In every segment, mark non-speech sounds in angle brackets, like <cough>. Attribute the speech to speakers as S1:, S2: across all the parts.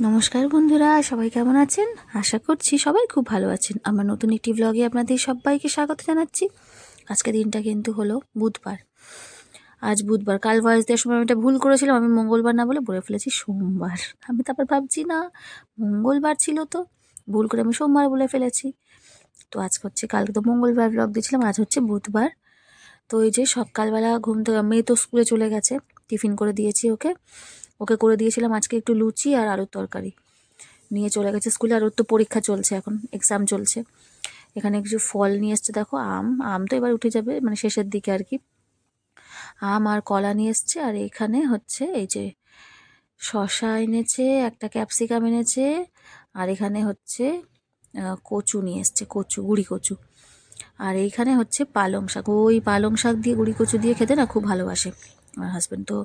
S1: নমস্কার বন্ধুরা, সবাই কেমন আছেন? আশা করছি সবাই খুব ভালো আছেন। আমার নতুন একটি ব্লগে আপনাদের সবাইকে স্বাগত জানাচ্ছি। আজকে দিনটা কিন্তু হলো বুধবার। আজ বুধবার। কাল ভয়েস দেওয়ার সময় আমি এটা ভুল করেছিলাম, আমি মঙ্গলবার না বলে বলে ফেলেছি সোমবার। আমি তারপর ভাবছি না, মঙ্গলবার ছিল তো, ভুল করে আমি সোমবার বলে ফেলেছি। তো আজ হচ্ছে, কালকে তো মঙ্গলবার ব্লগ দিয়েছিলাম, আজ হচ্ছে বুধবার। তো এই যে সকালবেলা ঘুম থেকে, মেয়ে তো স্কুলে চলে গেছে টিফিন করে দিয়েছি ওকে। ওকে করে দিয়েছিলাম আজকে একটু লুচি আর আলুর তরকারি। নিয়ে চলে গেছে স্কুলে আর ওর তো পরীক্ষা চলছে এখন এক্সাম চলছে। এখানে কিছু ফল নিয়ে এসছে, দেখো আম আম তো এবার উঠে যাবে মানে শেষের দিকে আর কি। আম আর কলা নিয়ে এসছে আর এখানে হচ্ছে এই যে শশা এনেছে, একটা ক্যাপসিকাম এনেছে আর এখানে হচ্ছে কচু নিয়ে এসছে, কচু, গুড়ি কচু। আর এইখানে হচ্ছে পালং শাক। ওই পালং শাক দিয়ে গুড়ি কচু দিয়ে খেতে না খুব ভালোবাসে। আমার হাজব্যান্ড তো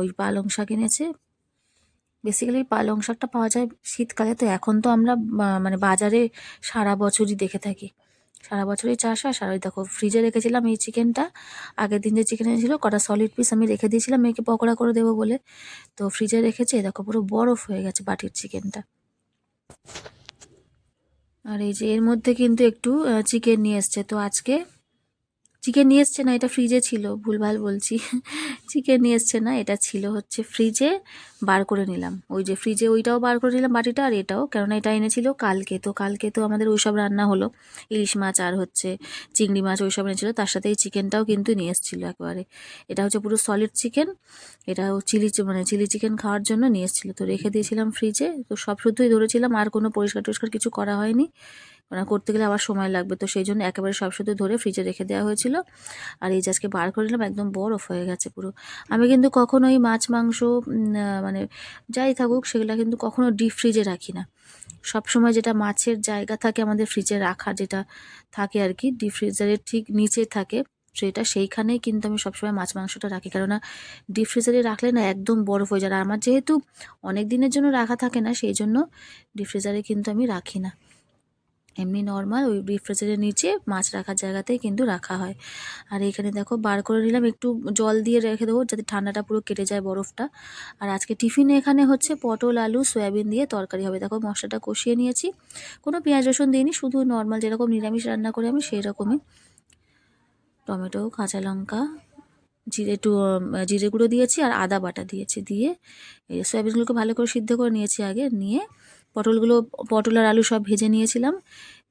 S1: ওই পালং শাক এনেছে। বেসিক্যালি পালং শাকটা পাওয়া যায় শীতকালে। তো এখন তো আমরা মানে বাজারে সারা বছরই দেখে থাকি। সারা বছরই চাষ হয়। সারা দেখো ফ্রিজে রেখেছিলাম এই চিকেনটা আগের দিন যে চিকেন এনেছিল, কটা সলিড পিস আমি রেখে দিয়েছিলাম মেয়েকে পকোড়া করে দেবো বলে। তো ফ্রিজে রেখেছে দেখো পুরো বরফ হয়ে গেছে বাটির চিকেনটা আর এই যে এর মধ্যে কিন্তু একটু চিকেন নিয়ে এসছে। তো আজকে চিকেন নিয়ে এসছে না, এটা ফ্রিজে ছিল, ভুলভাল বলছি। চিকেন নিয়ে এসছে না, এটা ছিল হচ্ছে ফ্রিজে বার করে নিলাম। ওই যে ফ্রিজে ওইটাও বার করে নিলাম, বাটিটা, আর এটাও। কেননা এটা এনেছিল কালকে, তো কালকে তো আমাদের ওই সব রান্না হলো। ইলিশ মাছ আর হচ্ছে চিংড়ি মাছ ওইসব এনেছিল, তার সাথে এই চিকেনটাও কিন্তু নিয়ে এসেছিল একেবারে। এটা হচ্ছে পুরো সলিড চিকেন এটাও চিলি মানে চিলি চিকেন খাওয়ার জন্য নিয়ে এসেছিল। তো রেখে দিয়েছিলাম ফ্রিজে তো সব শুদ্ধই ধরেছিলাম, আর কোনো পরিষ্কার টরিষ্কার কিছু করা হয়নি। মানে করতে গেলে আবার সময় লাগবে। তো সেই জন্য একেবারে সব শুদ্ধ ধরে ফ্রিজে রেখে দেওয়া হয়েছিল। আর এই যে বার করে নিলাম, একদম বরফ হয়ে গেছে পুরো। আমি কিন্তু কখনোই মাছ, মাংস মানে যাই থাকুক, সেগুলো কিন্তু কখনো ডিপ ফ্রিজে রাখি না। সব সময় যেটা মাছের জায়গা থাকে আমাদের ফ্রিজে রাখা যেটা থাকে আর কি ডিপ ফ্রিজারের ঠিক নিচে থাকে, সেটা সেইখানেই কিন্তু আমি সবসময় মাছ, মাংসটা রাখি। কেননা ডিপ ফ্রিজারে রাখলে না একদম বরফ হয়ে যায়। আর আমার যেহেতু অনেক দিনের জন্য রাখা থাকে না, সেই জন্য ডিপ ফ্রিজারে কিন্তু আমি রাখি না। এমনি নর্মাল ওই রিফ্রিজারের নিচে মাছ রাখার জায়গাতেই কিন্তু রাখা হয়। আর এখানে দেখো বার করে নিলাম, একটু জল দিয়ে রেখে দেবো যাতে ঠান্ডাটা পুরো কেটে যায় বরফটা। আর আজকে টিফিনে এখানে হচ্ছে পটল, আলু, সয়াবিন দিয়ে তরকারি হবে। দেখো মশলাটা কষিয়ে নিয়েছি। কোনো পেঁয়াজ, রসুন দিইনি, শুধু নর্মাল যেরকম নিরামিষ রান্না করি আমি সেই রকমই টমেটো, কাঁচা লঙ্কা, জিরে একটু জিরে গুঁড়ো দিয়েছি আর আদা বাটা দিয়েছি। দিয়ে সয়াবিনগুলোকে ভালো করে সিদ্ধ করে নিয়েছি আগে। নিয়ে পটলগুলো, পটল আর আলু সব ভেজে নিয়েছিলাম।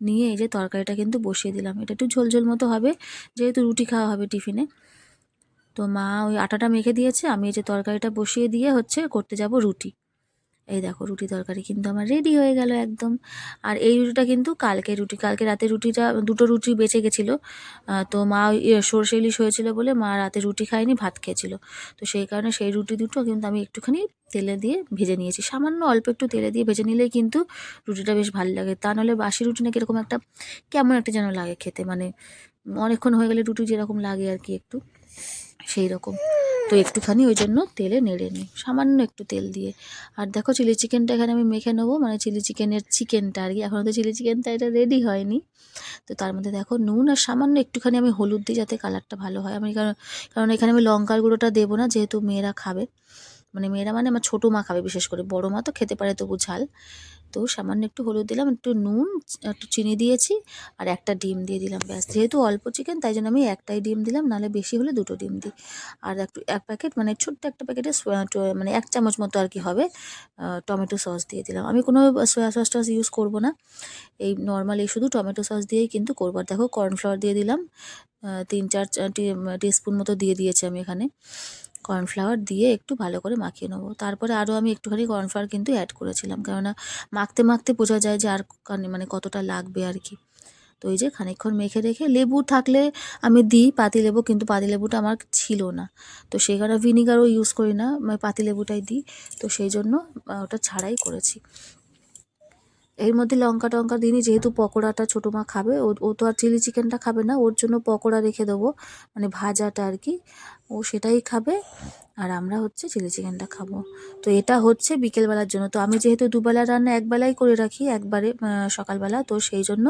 S1: নিয়ে এই যে তরকারিটা কিন্তু বসিয়ে দিলাম। এটা একটু ঝোলঝোল ঝোল মতো হবে, যেহেতু রুটি খাওয়া হবে টিফিনে। তো মা ওই আটাটা মেখে দিয়েছে, আমি এই যে তরকারিটা বসিয়ে দিয়ে হচ্ছে করতে যাব রুটি। এই দেখো রুটি তরকারি কিন্তু আমার রেডি হয়ে গেল একদম। আর এই রুটিটা কিন্তু কালকে রুটি, কালকে রাতে রুটিটা, দুটো রুটি বেঁচে গেছিল। তো মা সর্ষে ইলিশ হয়েছিল বলে মা রাতে রুটি খায়নি, ভাত খেয়েছিল। তো সেই কারণে সেই রুটি দুটো কিন্তু আমি একটুখানি তেলে দিয়ে ভেজে নিয়েছি। সামান্য অল্প একটু তেলে দিয়ে ভেজে নিলেই কিন্তু রুটিটা বেশ ভালো লাগে। তা নাহলে বাসি রুটি না কীরকম একটা, কেমন একটা যেন লাগে খেতে। মানে অনেকক্ষণ হয়ে গেলে রুটি যেরকম লাগে আর কি একটু সেই রকম তো একটুখানি ওই জন্য তেলে নেড়ে নিই। সামান্য একটু তেল দিয়ে। আর দেখো চিলি চিকেনটা এখানে আমি মেখে নেব। মানে চিলি চিকেনের চিকেনটা আর কি। এখনও তো চিলি চিকেনটা এটা রেডি হয়নি। তো তার মধ্যে দেখো নুন আর সামান্য একটুখানি আমি হলুদ দিই যাতে কালারটা ভালো হয়। আমি কারণ কারণ এখানে আমি লঙ্কার গুঁড়োটা দেবো না, যেহেতু মেয়েরা খাবে। মানে মেয়েরা মানে আমার ছোটো মা খাবে বিশেষ করে। বড়ো মা তো খেতে পারে তবু ঝাল। তো সামান্য একটু হলুদ দিলাম, একটু নুন, একটু চিনি দিয়েছি আর একটা ডিম দিয়ে দিলাম। ব্যাস, যেহেতু অল্প চিকেন, তাই জন্য আমি একটাই ডিম দিলাম, নাহলে বেশি হলে দুটো ডিম দিই। আর একটু, এক প্যাকেট মানে ছোট্ট একটা প্যাকেটে মানে এক চামচ মতো আর কি হবে টমেটো সস দিয়ে দিলাম। আমি কোনো সয়া সস টস ইউজ করব না। এই নর্মালি শুধু টমেটো সস দিয়েই কিন্তু করব। আর দেখো, কর্নফ্লাওয়ার দিয়ে দিলাম তিন, চার টিস্পুন মতো দিয়ে দিয়েছি আমি এখানে। কর্নফ্লাওয়ার দিয়ে একটু ভালো করে মাখিয়ে নেব। তারপরে আরও আমি একটুখানি কর্নফ্লাওয়ার কিন্তু অ্যাড করেছিলাম, কেননা মাখতে মাখতে বোঝা যায় যে আর মানে কতটা লাগবে আর কি। তো এই যে খানিকক্ষণ মেখে রেখে লেবু থাকলে আমি দিই পাতিলেবু কিন্তু পাতিলেবুটা আমার ছিল না। তো সেই কারণে ভিনিগারও ইউজ করি না আমি পাতিলেবুটাই দিই। তো সেই জন্য ওটা ছাড়াই করেছি। এর মধ্যে লঙ্কা টঙ্কা দিইনি, যেহেতু পকোড়াটা ছোটো মা খাবে, ও তো আর চিলি চিকেনটা খাবে না, ওর জন্য পকোড়া রেখে দেবো মানে ভাজাটা আর কি। ও সেটাই খাবে, আর আমরা হচ্ছে চিলি চিকেনটা খাব। তো এটা হচ্ছে বিকেলবেলার জন্য। তো আমি যেহেতু দুবেলা রান্না একবেলাই করে রাখি, একবারে সকালবেলা, তো সেই জন্য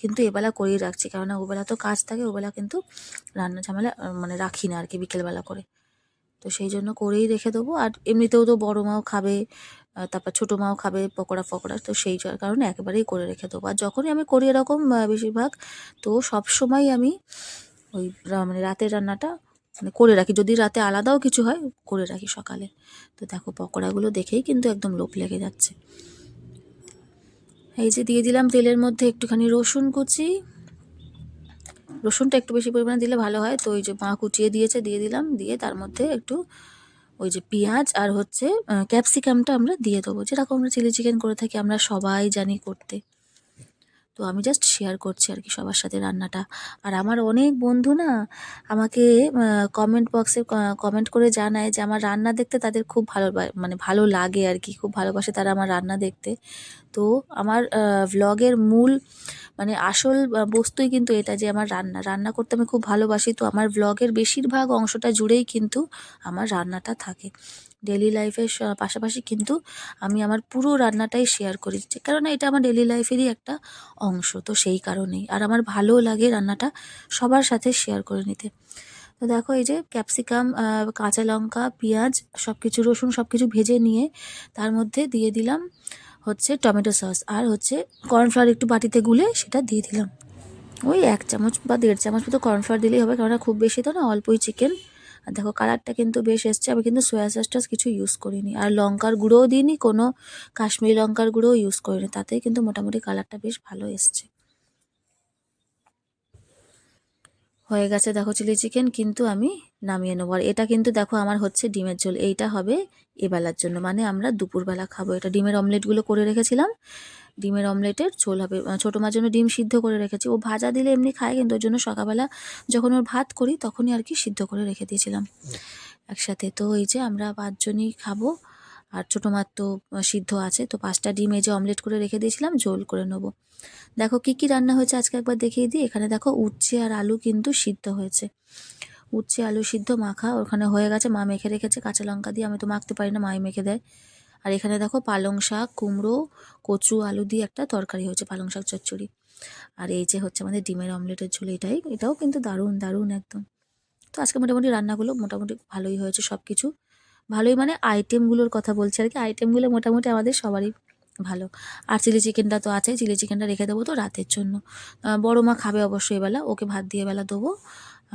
S1: কিন্তু এবেলা করেই রাখছি, কেননা ওবেলা তো কাজ থাকে, ওবেলা কিন্তু রান্না ঝামেলা মানে রাখি না আর কি বিকেলবেলা করে। তো সেই জন্য করেই রেখে দেবো, আর এমনিতেও তো বড়ো মাও খাবে তারপর ছোটো মাও খাবে পকোড়া ফকোড়া, তো সেই কারণে একেবারেই করে রেখে দেবো। আর যখনই আমি করি এরকম বেশিরভাগ, তো সব সময় আমি ওই মানে রাতের রান্নাটা মানে করে রাখি। যদি রাতে আলাদাও কিছু হয়, করে রাখি সকালে। তো দেখো, পকোড়াগুলো দেখেই কিন্তু একদম লোভ লেগে যাচ্ছে। এই যে দিয়ে দিলাম তেলের মধ্যে একটুখানি রসুন কুচি। রসুনটা একটু বেশি পরিমাণে দিলে ভালো হয়। তো ওই যে মা কুচিয়ে দিয়েছে, দিয়ে দিলাম। দিয়ে তার মধ্যে একটু ওই যে পেঁয়াজ আর হচ্ছে ক্যাপসিকামটা আমরা দিয়ে দেবো। যেরকম আমরা চিলি চিকেন করে থাকি, আমরা সবাই জানি করতে। আমি জাস্ট শেয়ার করছি আর কি সবার সাথে রান্নাটা। আর আমার অনেক বন্ধু না আমাকে কমেন্ট বক্সে কমেন্ট করে জানায় যে আমার রান্না দেখতে তাদের খুব ভালো মানে ভালো লাগে আর কি, খুব ভালোবাসে তারা আমার রান্না দেখতে। তো আমার ভ্লগের মূল মানে আসল বস্তুই কিন্তু এটা যে আমার রান্না। রান্না করতে আমি খুব ভালোবাসি, তো আমার ভ্লগের বেশিরভাগ অংশটা জুড়েই কিন্তু আমার রান্নাটা থাকে। ডেলি লাইফের পাশাপাশি কিন্তু আমি আমার পুরো রান্নাটাই শেয়ার করি কারণ এটা আমার ডেলি লাইফেরই একটা অংশ, তো সেই কারণেই। আর আমার ভালো লাগে রান্নাটা সবার সাথে শেয়ার করে নিতে। তো দেখো এই যে ক্যাপসিকাম কাঁচা লঙ্কা, পেঁয়াজ সব কিছু রসুন সব কিছু ভেজে নিয়ে তার মধ্যে দিয়ে দিলাম হচ্ছে টমেটো সস আর হচ্ছে কর্নফ্লাওয়ার একটু বাটিতে গুলে সেটা দিয়ে দিলাম। ওই এক চামচ বা দেড় চামচ মতো কর্নফ্লাওয়ার দিলেই হবে কারণ খুব বেশি তো না, অল্পই চিকেন আর দেখো কালারটা কিন্তু বেশ এসছে। আমি কিন্তু সোয়া সস টস কিছু ইউজ করিনি। আর লঙ্কার গুঁড়োও দিইনি, কোনো কাশ্মীরি লঙ্কার গুঁড়োও ইউজ করিনি। তাতেই কিন্তু মোটামুটি কালারটা বেশ ভালো এসছে। হয়ে গেছে দেখো চিলি চিকেন কিন্তু আমি নামিয়ে নেব। আর এটা কিন্তু দেখো আমার হচ্ছে ডিমের ঝোল। এইটা হবে এবেলার জন্য। মানে আমরা দুপুরবেলা খাব। এটা ডিমের অমলেটগুলো করে রেখেছিলাম। ডিমের অমলেটের ঝোল হবে। ছোটো মার জন্য ডিম সিদ্ধ করে রেখেছি। ও ভাজা দিলে এমনি খায়, কিন্তু ওর জন্য সকালবেলা যখন ওর ভাত করি তখনই আর কি সিদ্ধ করে রেখে দিয়েছিলাম। একসাথে তো এই যে আমরা পাঁচজনই খাব, আর ছোটো মার তো সিদ্ধ আছে, তো পাঁচটা ডিম এই যে অমলেট করে রেখে দিয়েছিলাম, ঝোল করে নেব। দেখো কি কি রান্না হয়েছে আজকে একবার দেখিয়ে দিই। এখানে দেখো উচ্ছে আর আলু কিন্তু সিদ্ধ হয়েছে। উচ্ছে, আলু সিদ্ধ, মাখা, ওখানে হয়ে গেছে। মা মেখে রেখেছে, কাঁচা লঙ্কা দিয়ে। আমি তো মাখতে পারি না, মাই মেখে দেয়। আর এখানে দেখো পালং শাক কুমড়ো কচু আলু দিয়ে একটা তরকারি হয়েছে পালং শাক চচ্চড়ি। আর এই যে হচ্ছে আমাদের ডিমের অমলেটের ঝোল এটাই এটাও কিন্তু দারুণ দারুণ একদম। তো আজকে মোটামুটি রান্নাগুলো মোটামুটি ভালোই হয়েছে সব কিছু ভালোই মানে আইটেমগুলোর কথা বলছি আর কি আইটেমগুলো মোটামুটি আমাদের সবারই ভালো। আর চিলি চিকেনটা তো আছেই চিলি চিকেনটা রেখে দেবো তো রাতের জন্য। বড় মা খাবে অবশ্যই এবেলা ওকে ভাত দিয়ে বেলা দেবো।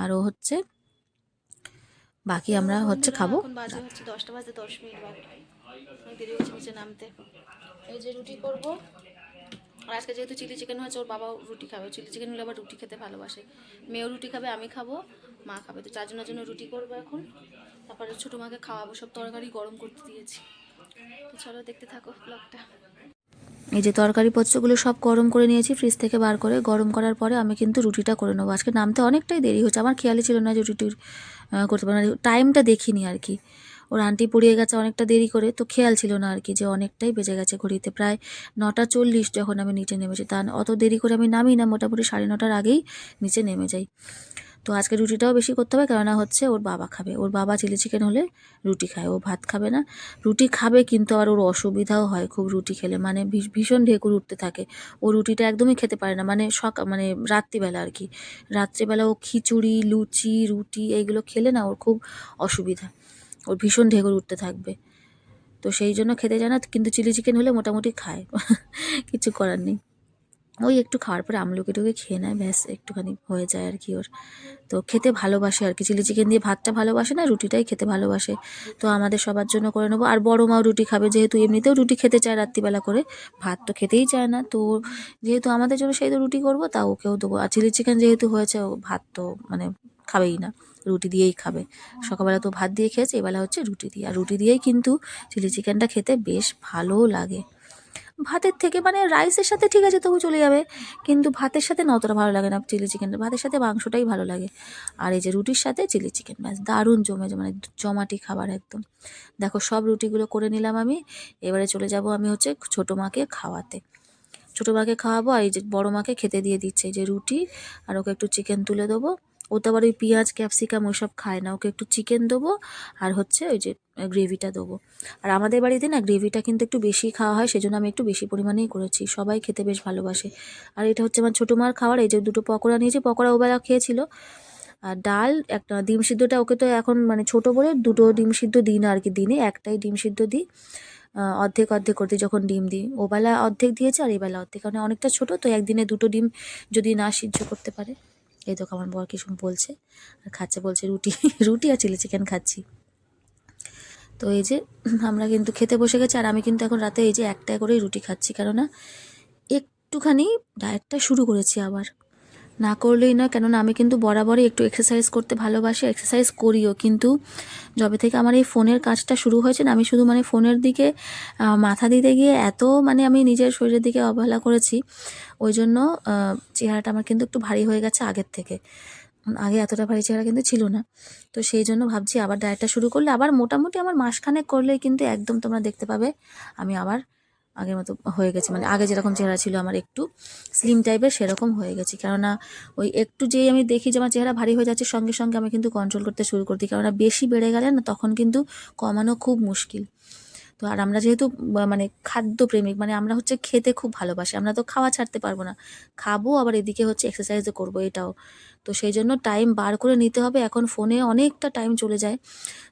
S1: আর ও হচ্ছে বাকি আমরা হচ্ছে খাব
S2: হচ্ছে দশটা বাজে দশ মিনিট বাকি। দেরি হচ্ছে নিচে নামতে। এই যে রুটি করব। আর আজকে যেহেতু চিলি চিকেন হয়েছে, ওর বাবাও রুটি খাবে। চিলি চিকেন হলে আবার রুটি খেতে ভালোবাসে। মেয়েও রুটি খাবে, আমি খাব, মা খাবে। তো চারজনের জন্য রুটি করব এখন। তারপরে ছোটো মাকে খাওয়াবো, সব তরকারি গরম করতে দিয়েছি। তো চলো দেখতে থাকো ব্লগটা।
S1: এই যে তরকারি পত্রগুলো সব গরম করে নিয়েছি, ফ্রিজ থেকে বার করে। গরম করার পরে আমি কিন্তু রুটিটা করে নেব। আজকে নামতে অনেকটাই দেরি হচ্ছে। আমার খেয়ালই ছিল না যে রুটি করতে পারব না। টাইমটা দেখিনি আর কি। ওর আন্টি পড়িয়ে গেছে অনেকটা দেরি করে। তো খেয়াল ছিল না আর কি যে অনেকটাই বেজে গেছে ঘড়িতে। প্রায় নটা চল্লিশ যখন আমি নিচে নেমেছি। তা অত দেরি করে আমি নামি না, মোটামুটি সাড়ে নটার আগেই নিচে নেমে যাই। তো আজকে রুটিটাও বেশি করতে হবে, কেননা হচ্ছে ওর বাবা খাবে। ওর বাবা চিলি চিকেন হলে রুটি খায়, ও ভাত খাবে না। রুটি খাবে কিন্তু আবার ওর অসুবিধাও হয় খুব রুটি খেলে। মানে ভীষ- ভীষণ ঢেকুর উঠতে থাকে। ও রুটিটা একদমই খেতে পারে না। মানে সকাল মানে রাত্রিবেলা আর কি। রাত্রিবেলা ও খিচুড়ি, লুচি, রুটি, এইগুলো খেলে না ওর খুব অসুবিধা। ওর ভীষণ ঢেকুর উঠতে থাকবে। তো সেই জন্য খেতে যায় না, কিন্তু চিলি চিকেন হলে মোটামুটি খায়। <laughs> কিছু করার নেই। ওই একটু খাওয়ার পরে আমলকি টুকি খেয়ে নেয়, ব্যাস একটুখানি হয়ে যায় আর কি ওর। তো খেতে ভালোবাসে আর কি, চিলি চিকেন দিয়ে ভাতটা ভালোবাসে না, রুটিটাই খেতে ভালোবাসে। তো আমাদের সবার জন্য করে নেব। আর বড় মাও রুটি খাবে, যেহেতু এমনিতেও রুটি খেতে চায় রাত্রিবেলা করে, ভাত তো খেতেই চায় না। তো যেহেতু আমাদের জন্য সেই তো রুটি করব, তা ওকেও দেবো। আর চিলি চিকেন যেহেতু হয়েছে, ও ভাত তো মানে খাবেই না। রুটি দিয়েই খাবে। সকালবেলা তো ভাত দিয়ে খেয়েছে এবেলা হচ্ছে রুটি দিয়ে। আর রুটি দিয়েই কিন্তু চিলি চিকেনটা খেতে বেশ ভালোও লাগে। ভাতের থেকে মানে রাইসের সাথে ঠিক আছে তবু চলে যাবে। কিন্তু ভাতের সাথে না অতটা ভালো লাগে না চিলি চিকেনটা। ভাতের সাথে মাংসটাই ভালো লাগে। আর এই যে রুটির সাথে চিলি চিকেন ব্যাস দারুণ জমে মানে জমাটি খাবার একদম। দেখো সব রুটিগুলো করে নিলাম আমি। এবারে চলে যাব আমি হচ্ছে ছোটো মাকে খাওয়াতে। ছোটো মাকে খাওয়াবো আর এই যে বড়ো মাকে খেতে দিয়ে দিচ্ছে। এই যে রুটি আর ওকে একটু চিকেন তুলে দেবো। ও তো আবার ওই পেঁয়াজ, ক্যাপসিকাম ওইসব খায় না। ওকে একটু চিকেন দেবো আর হচ্ছে ওই যে গ্রেভিটা দেবো। আর আমাদের বাড়িতে না গ্রেভিটা কিন্তু একটু বেশি খাওয়া হয়, সেজন্য আমি একটু বেশি পরিমাণেই করেছি। সবাই খেতে বেশ ভালোবাসে। আর এটা হচ্ছে আমার ছোটো মার খাওয়ার, এই যে দুটো পকোড়া নিয়েছি, পকোড়া ওবেলা খেয়েছিল। আর ডাল, একটা ডিম সিদ্ধটা ওকে তো এখন মানে ছোটো বলে দুটো ডিম সিদ্ধ দিই না আর কি, দিনে একটাই ডিম সিদ্ধ দিই। অর্ধেক অর্ধেক করতে যখন ডিম দিই। ওবেলা অর্ধেক দিয়েছে আর এবেলা অর্ধেক, কারণ অনেকটা ছোট, তো একদিনে দুটো ডিম যদি না সিদ্ধ করতে পারে। এই দেখো আমার বর কিছু বলছে। আর খাচ্ছে বলছে রুটি <laughs> রুটি আর চিলি চিকেন খাচ্ছি। তো এই যে আমরা কিন্তু খেতে বসে গেছি, আর আমি কিন্তু এখন রাতে এই যে একটা করেই রুটি খাচ্ছি। কেননা একটুখানি ডায়েটটা শুরু করেছি আবার। না করলেই না কেননা আমি কিন্তু বরাবরই একটু এক্সারসাইজ করতে ভালোবাসি এক্সারসাইজ করিও। কিন্তু যবে থেকে আমার এই ফোনের কাজটা শুরু হয়েছে না, আমি শুধু মানে ফোনের দিকে মাথা দিতে গিয়ে এত মানে আমি নিজের শরীরের দিকে অবহেলা করেছি, ওই জন্য চেহারাটা আমার কিন্তু একটু ভারী হয়ে গেছে আগের থেকে। আগে এতটা ভারী চেহারা কিন্তু ছিল না। তো সেই জন্য ভাবছি আবার ডায়েটটা শুরু করলে, আবার মোটামুটি আমার মাসখানেক করলেই কিন্তু একদম তোমরা দেখতে পাবে, আমি আবার আগের মতো হয়ে গেছে। মানে আগে যেরকম চেহারা ছিল আমার একটু স্লিম টাইপের সেরকম হয়ে গেছে। কেননা ওই একটু যেই আমি দেখি যে আমার চেহারা ভারী হয়ে যাচ্ছে, সঙ্গে সঙ্গে আমি কিন্তু কন্ট্রোল করতে শুরু করতে কেননা বেশি বেড়ে গেলে না, তখন কিন্তু কমানো খুব মুশকিল। তো আর আমরা যেহেতু মানে খাদ্যপ্রেমিক মানে আমরা হচ্ছে খেতে খুব ভালোবাসি, আমরা তো খাওয়া ছাড়তে পারব না। খাব, আবার এদিকে হচ্ছে এক্সারসাইজও করব এটাও। তো সেই জন্য টাইম বার করে নিতে হবে, এখন ফোনে অনেকটা টাইম চলে যায়।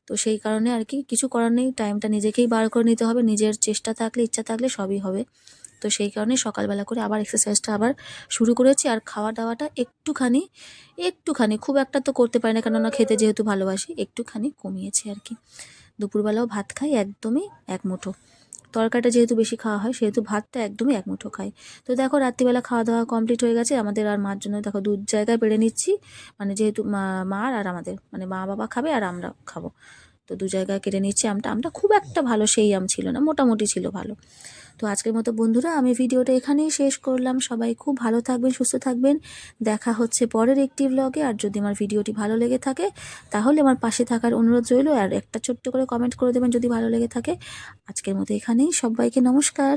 S1: তো সেই কারণে আর কি, কিছু করার নেই টাইমটা নিজেকেই বার করে নিতে হবে, নিজের চেষ্টা থাকলে, ইচ্ছা থাকলে সবই হবে। তো সেই কারণে সকালবেলা করে আবার এক্সারসাইজটা আবার শুরু করেছি, আর খাওয়া দাওয়াটা একটুখানি একটুখানি, খুব একটা তো করতে পারি না, কেননা খেতে যেহেতু ভালোবাসি, একটুখানি কমিয়েছি আর কি। দুপুরবেলাও ভাত খাই, একদমই এক মুঠো। তরকারিটা যেহেতু বেশি খাওয়া হয়, সেহেতু ভাতটা একদমই এক মুঠো খাই। তো দেখো, রাত্রিবেলা খাওয়া দাওয়া কমপ্লিট হয়ে গেছে। আমাদের আর মার জন্য দেখো দু জায়গায় বেড়ে নিচ্ছি। মানে যেহেতু মা- মার আর আমাদের। মানে মা বাবা খাবে আর আমরা খাব। তো দু জায়গায় কেটে নিচ্ছি। আমটা আমটা খুব একটা ভালো সেই আম ছিল না, মোটামুটি ছিল ভালো। তো আজকের মতো বন্ধুরা, আমি ভিডিওটা এখানেই শেষ করলাম। সবাই খুব ভালো থাকবেন, সুস্থ থাকবেন। দেখা হচ্ছে পরের একটি ব্লগে আর যদি আমার ভিডিওটি ভালো লেগে থাকে, তাহলে আমার পাশে থাকার অনুরোধ রইল। আর একটা ছোট্ট করে কমেন্ট করে দেবেন যদি ভালো লেগে থাকে। আজকের মতো এখানেই। সবাইকে নমস্কার।